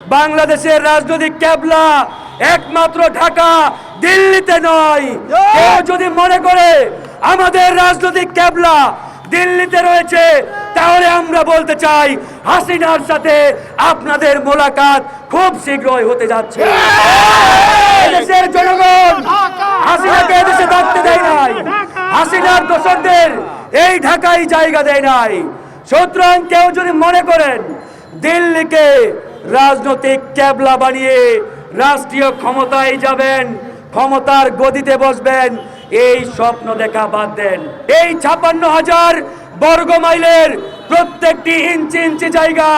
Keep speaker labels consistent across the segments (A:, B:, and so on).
A: বাংলাদেশের রাজনৈতিক ক্যাবলা একমাত্র ঢাকা, দিল্লিতে নয়। কেউ যদি মনে করে আমাদের রাজনৈতিক ক্যাবলা দিল্লিতে রয়েছে, তাহলে আমরা বলতে চাই হাসিনার সাথে আপনাদের মোলাকাত খুব শীঘ্রই হতে যাচ্ছে। দেশের জনগণ হাসিনাকে এদেশে থাকতে দেয় নাই। হাসিনার দোষরদের এই ঢাকায় জায়গা দেয় নাই। সুতরাং কেউ যদি মনে করেন দিল্লিকে রাজনৈতিক ক্যাবলা বানিয়ে রাষ্ট্রীয় ক্ষমতায় যাবেন, ক্ষমতার গদিতে বসবেন, এই স্বপ্ন দেখা বাদ দেন। এই ছাপান্ন হাজার বর্গ মাইলের প্রত্যেকটি ইঞ্চি ইঞ্চি জায়গা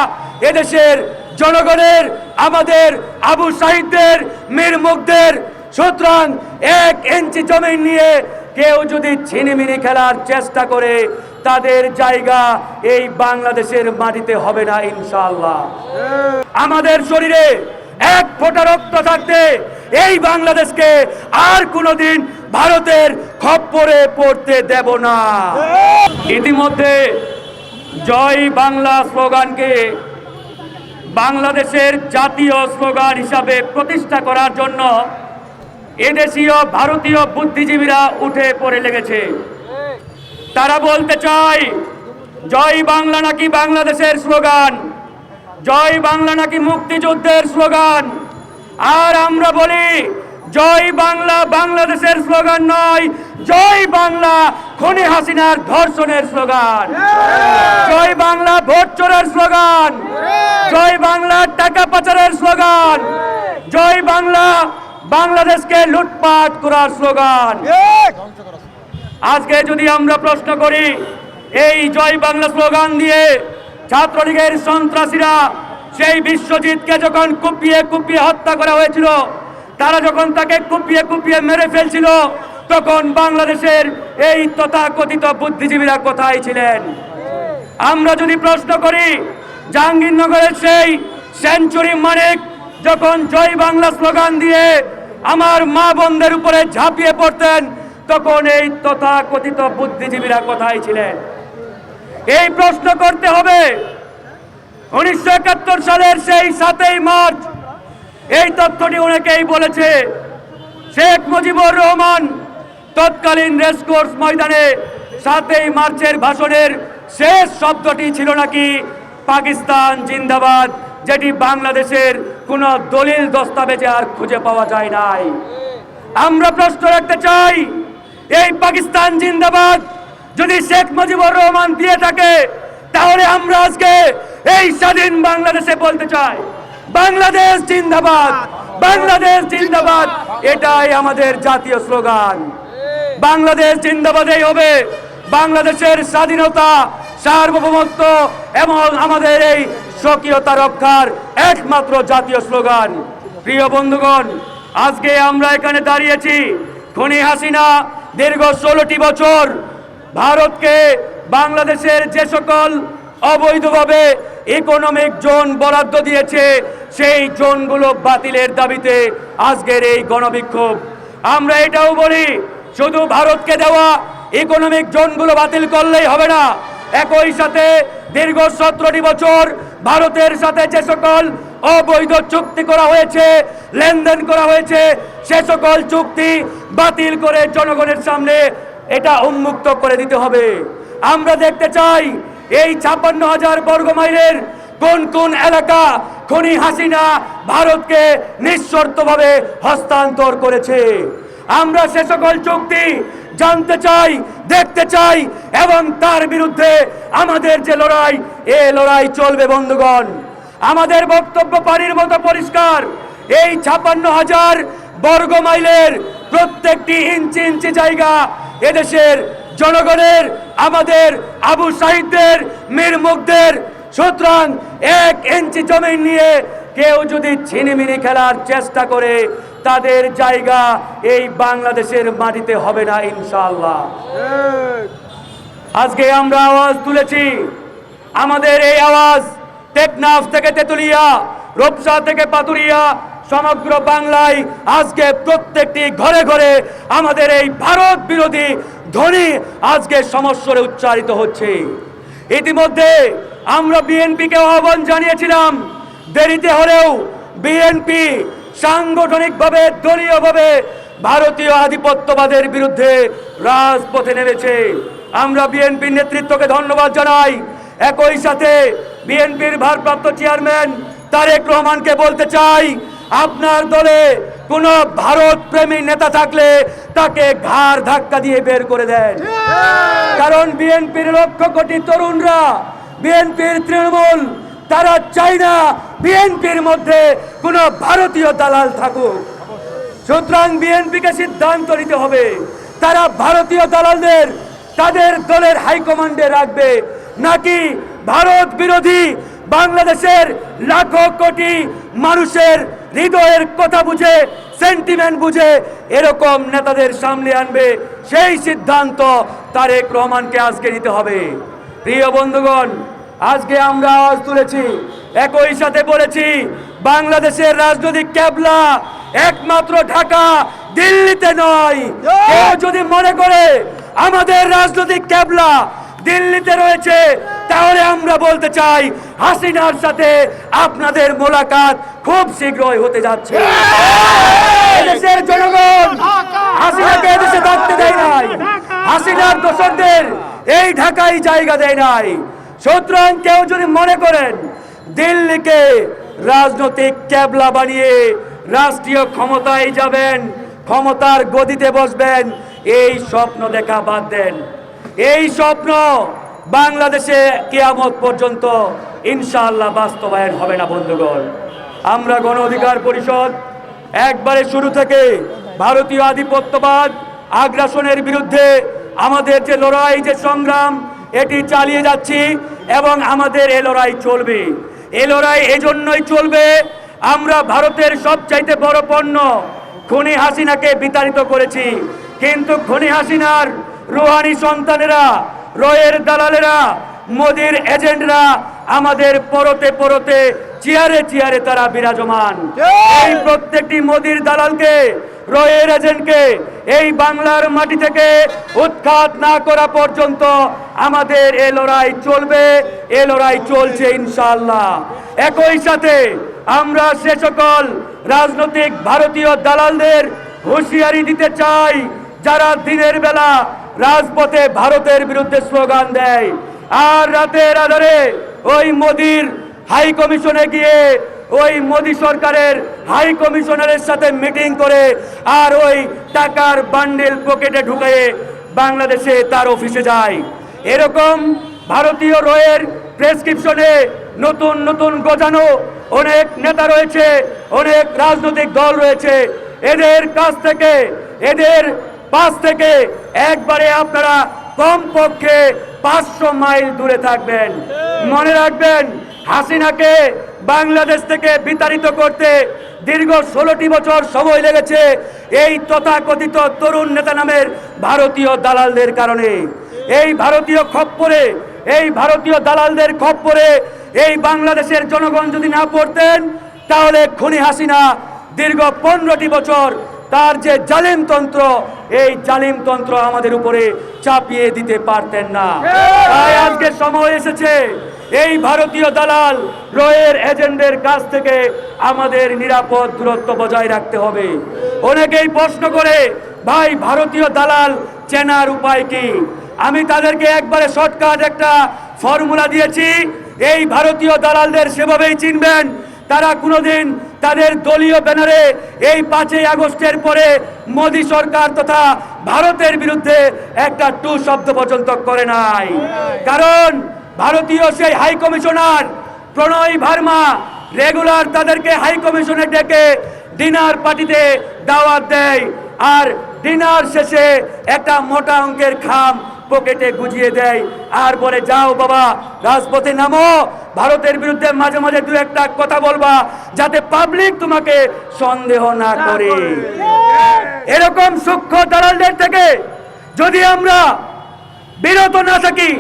A: এদেশের জনগণের, আমাদের আবু সাহিদদের মীর মুগ্ধের সুতরাং এক ইঞ্চি জমি নিয়ে কেউ যদি ছিনিমিনি খেলার চেষ্টা করে, তাদের জায়গা এই বাংলাদেশের মাটিতে হবে না ইনশাল্লাহ আমাদের শরীরে এক ফোটা রক্ত থাকতে এই বাংলাদেশকে আর কোনোদিন ভারতের খপ্পরে পড়তে দেব না। ইতিমধ্যে জয় বাংলা স্লোগানকে বাংলাদেশের জাতীয় স্লোগান হিসাবে প্রতিষ্ঠা করার জন্য এদেশীয় ভারতীয় বুদ্ধিজীবীরা উঠে পড়ে লেগেছে। তারা বলতে চায়, জয় বাংলা নাকি বাংলাদেশের স্লোগান? জয় বাংলা নাকি মুক্তিযুদ্ধের স্লোগান? আর আমরা বলি, জয় বাংলা বাংলাদেশের স্লোগান নয়, জয় বাংলা খনি হাসিনার ধর্ষণের স্লোগান। জয় বাংলা ভোট চোরের স্লোগান। জয় বাংলা টাকা পাচারের স্লোগান। জয় বাংলা বাংলাদেশকে লুটপাট করার স্লোগান। আজকে যদি আমরা প্রশ্ন করি এই জয় বাংলা স্লোগান দিয়ে ছাত্রলীগের সন্ত্রাসীরা সেই বিশ্বজিৎকে যখন কুপিয়ে কুপিয়ে হত্যা করা হয়েছিল তারা যখন তাকে কুপিয়ে কুপিয়ে মেরে ফেলছিল তখন বাংলাদেশের এই তথাকথিত বুদ্ধিজীবীরা কোথায় ছিলেন? আমরা যদি প্রশ্ন করি জাহাঙ্গীরনগরের সেই সেঞ্চুরি মানিক যখন জয় বাংলা স্লোগান দিয়ে আমার মা বোনদের উপরে ঝাঁপিয়ে পড়তেন, তখন এই তথাকথিত বুদ্ধিজীবীরা কোথায় ছিলেন? এই প্রশ্ন করতে হবে, উনিশশো একাত্তর সালের সেই সাতই মার্চ, এই তথ্যটি অনেকেই বলেছে, শেখ মুজিবুর রহমান তৎকালীন রেসকোর্স ময়দানে সাতই মার্চের ভাষণের শেষ শব্দটি ছিল নাকি পাকিস্তান জিন্দাবাদ? যেটি বাংলাদেশের কোনো দলিল দস্তাবেজে আর খুঁজে পাওয়া যায় নাই। আমরা প্রশ্ন রাখতে চাই, এই পাকিস্তান জিন্দাবাদ যদি শেখ মুজিবুর রহমান দিয়ে থাকে, তাহলে আমরা আজকে এই স্বাধীন বাংলাদেশে বলতে চাই, বাংলাদেশ জিন্দাবাদ বাংলাদেশ জিন্দাবাদ, এটাই আমাদের জাতীয় স্লোগান। বাংলাদেশ জিন্দাবাদেই হবে, বাংলাদেশের স্বাধীনতা, সার্বভৌমত্ব এবং আমাদের এই স্বকীয়তা রক্ষার একমাত্র জাতীয় স্লোগান। প্রিয় বন্ধুগণ, আজকে আমরা এখানে দাঁড়িয়েছি খনি হাসিনা দীর্ঘ ষোলোটি বছর ভারতকে বাংলাদেশের যে সকল অবৈধভাবে ইকোনমিক জোন বরাদ্দ দিয়েছে, সেই জোনগুলো বাতিলের দাবিতে আজকের এই গণবিক্ষোভ। আমরা এটাও বলি, শুধু ভারতকে দেওয়া ইকোনমিক জোনগুলো বাতিল করলেই হবে না, একই সাথে দীর্ঘ সতেরোটি বছর ভারতের সাথে যে সকল অবৈধ চুক্তি করা হয়েছে, লেনদেন করা হয়েছে, সে সকল চুক্তি বাতিল করে জনগণের সামনে এটা উন্মুক্ত করে দিতে হবে। আমরা দেখতে চাই এই ছাপ্পান্ন হাজার বর্গ মাইলের কোন কোন এলাকা খনি হাসিনা ভারতকে নিঃশর্তভাবে হস্তান্তর করেছে। আমরা সে সকল চুক্তি জানতে চাই, দেখতে চাই, এবং তার বিরুদ্ধে আমাদের যে লড়াই, এ লড়াই চলবে, বন্ধুগণ। আমাদের বক্তব্য পানির মতো পরিষ্কার। এই ছাপান্ন হাজার বর্গ মাইলের প্রত্যেকটি ইঞ্চি ইঞ্চি জায়গা এদেশের জনগণের, আমাদের আবু সাহিদদের মীর মুগ্ধের সুতরাং এক ইঞ্চি জমি নিয়ে কেউ যদি ছিনিমিনি খেলার চেষ্টা করে, তাদের জায়গা এই বাংলাদেশের মাটিতে হবে না ইনশাল্লাহ আজকে আমরা আওয়াজ তুলেছি। আমাদের এই আওয়াজ টেকনাফ থেকে তেতুলিয়া, রূপসা থেকে পাতুরিয়া, সমগ্র বাংলায় আজকে প্রত্যেকটি ঘরে ঘরে আমাদের এই ভারত বিরোধী ধ্বনি আজকে সমস্যরে উচ্চারিত হচ্ছে। ইতিমধ্যে আমরা বিএনপিকে আহ্বান জানিয়েছিলাম দেরিতে হলেও বিএনপি সাংগঠনিকভাবে দলীয়ভাবে ভারতীয় আধিপত্যবাদের বিরুদ্ধে রাজপথে নেমেছে। আমরা বিএনপির নেতৃত্বকে ধন্যবাদ জানাই। একই সাথে বিএনপির ভারপ্রাপ্ত চেয়ারম্যান তারেক রহমানকে বলতে চাই আপনার দলে কোন ভারত প্রেমী নেতা থাকলে তাকে ঘাড় ধাক্কা দিয়ে বের করে দেন। কারণ বিএনপির লক্ষ কোটি তরুণরা বিএনপির তৃণমূল, তারা চায় না বিএনপির মধ্যে কোনো ভারতীয় দালাল থাকুক। সুতরাং বিএনপিকে সিদ্ধান্ত নিতে হবে, তারা ভারতীয় দালালদের তাদের দলের হাইকমান্ডে রাখবে, নাকি ভারত বিরোধী বাংলাদেশের লাখো কোটি মানুষের হৃদয়ের কথা বুঝে সেন্টিমেন্ট বুঝে এরকম নেতাদের সামনে আনবে? সেই সিদ্ধান্ত তারেক রহমানকে আজকে নিতে হবে। প্রিয় বন্ধুগণ, আজকে আমরা আওয়াজ তুলেছি, একই সাথে বলেছি, বাংলাদেশের রাজনৈতিক ক্যাবলা একমাত্র ঢাকা, দিল্লিতে নয়। কেউ যদি মনে করে আমাদের রাজনৈতিক ক্যাবলা দিল্লিতে রয়েছে, তাহলে আমরা বলতে চাই, হাসিনার সাথে আপনাদের মোলাকাত খুব শীঘ্রই হতে যাচ্ছে। দেশের জনগণ হাসিনাকে এদেশে থাকতে দেয় নাই। হাসিনার দোষরদের এই ঢাকায় জায়গা দেয় নাই। সুতরাং কেউ যদি মনে করেন দিল্লিকে রাজনৈতিক ক্যাবলা বানিয়ে রাষ্ট্রীয় ক্ষমতায় যাবেন, ক্ষমতার গদিতে বসবেন, এই স্বপ্ন দেখা বাদ দেন। এই স্বপ্ন বাংলাদেশে কেয়ামত পর্যন্ত ইনশাআল্লাহ বাস্তবায়ন হবে না, বন্ধুগণ। আমরা গণ অধিকার পরিষদ একবারে শুরু থেকে ভারতীয় আধিপত্যবাদ আগ্রাসনের বিরুদ্ধে আমাদের যে লড়াই যে সংগ্রাম এটি চালিয়ে যাচ্ছি এবং আমাদের এ লড়াই চলবে। এ লড়াই এজন্যই চলবে। আমরা ভারতের সবচাইতে বড় পণ্য খনি হাসিনাকে বিতাড়িত করেছি। কিন্তু খনি হাসিনার রুহানি সন্তানেরা রয়ের দালালেরা মোদির এজেন্টরা আমাদের পরতে পরতে চেয়ারে চেয়ারে তারা বিরাজমান। এই প্রত্যেকটি মোদির দালালকে রয়ের এজেন্টকে এই বাংলার মাটি থেকে উৎখাত না করা পর্যন্ত আমাদের এ লড়াই চলবে, এ লড়াই চলছে ইনশাল্লাহ একই সাথে আমরা সে সকল রাজনৈতিক ভারতীয় দালালদের হুঁশিয়ারি দিতে চাই, যারা দিনের বেলা রাজপথে ভারতের বিরুদ্ধে স্লোগান দেয়। আর রাতের আধারে ওই মোদির হাই কমিশনে গিয়ে ওই মোদি সরকারের হাই কমিশনারের সাথে মিটিং করে আর ওই টাকার বান্ডেল পকেটে ঢুকিয়ে বাংলাদেশে তার অফিসে যায়। এরকম ভারতীয় রয়ের প্রেসক্রিপশনে নতুন নতুন গজানো অনেক নেতা রয়েছে, অনেক রাজনৈতিক দল রয়েছে। এদের কাছ থেকে, এদের পাশ থেকে একবারে আপনারা কমপক্ষে পাঁচশো মাইল দূরে থাকবেন। মনে রাখবেন, হাসিনাকে বাংলাদেশ থেকে বিতাড়িত করতে দীর্ঘ ষোলোটি বছর সময় লেগেছে এই তথাকথিত তরুণ নেতা নামের ভারতীয় দালালদের কারণে। এই ভারতীয় খপ্পরে এই ভারতীয় দালালদের খপ্পরে এই বাংলাদেশের জনগণ যদি না পড়তেন তাহলে খুনি হাসিনা দীর্ঘ পনেরোটি বছর তার যে জালিমতন্ত্র এই জালিমতন্ত্র আমাদের উপরে চাপিয়ে দিতে পারতেন না। তাই আজকে সময় এসেছে এই ভারতীয় দালাল রয়ের এজেন্টের কাছ থেকে আমাদের নিরাপদ দূরত্ব বজায় রাখতে হবে। অনেকেই প্রশ্ন করে, ভাই, ভারতীয় দালাল চেনার উপায় কি? আমি তাদেরকে একবারে শর্টকাট একটা ফর্মুলা দিয়েছি, এই ভারতীয় দালালদের সেভাবেই চিনবেন। তারা কোনোদিন তাদের দলীয় ব্যানারে এই পাঁচই আগস্টের পরে মোদী সরকার তথা ভারতের বিরুদ্ধে একটা টু শব্দ পর্যন্ত করে নাই। কারণ ভারতীয় সেই high commissioner Pranay Verma regular তাদেরকে হাই কমিশনে ডেকে ডিনার পার্টিতে দাওয়াত দেয় আর ডিনার শেষে একটা মোটা অঙ্কের খাম পকেটে গুজিয়ে দেয় আর বলে যাও বাবা রাজপথে নামো ভারতের বিরুদ্ধে মাঝে মাঝে দু একটা কথা বলবা যাতে পাবলিক তোমাকে সন্দেহ না করে। এরকম সূক্ষ্ম দালালদের থেকে যদি আমরা বিরত না থাকি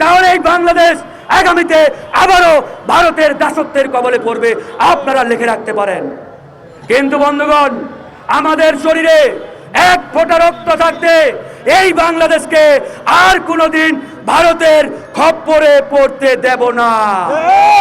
A: তাহলে এই বাংলাদেশ আগামীতে আবারও ভারতের দাসত্বের কবলে পড়বে। আপনারা লিখে রাখতে পারেন। কিন্তু বন্ধুগণ, আমাদের শরীরে এক ফোটা রক্ত থাকতে এই বাংলাদেশকে আর কোনোদিন ভারতের খপ্পরে পড়তে দেব না।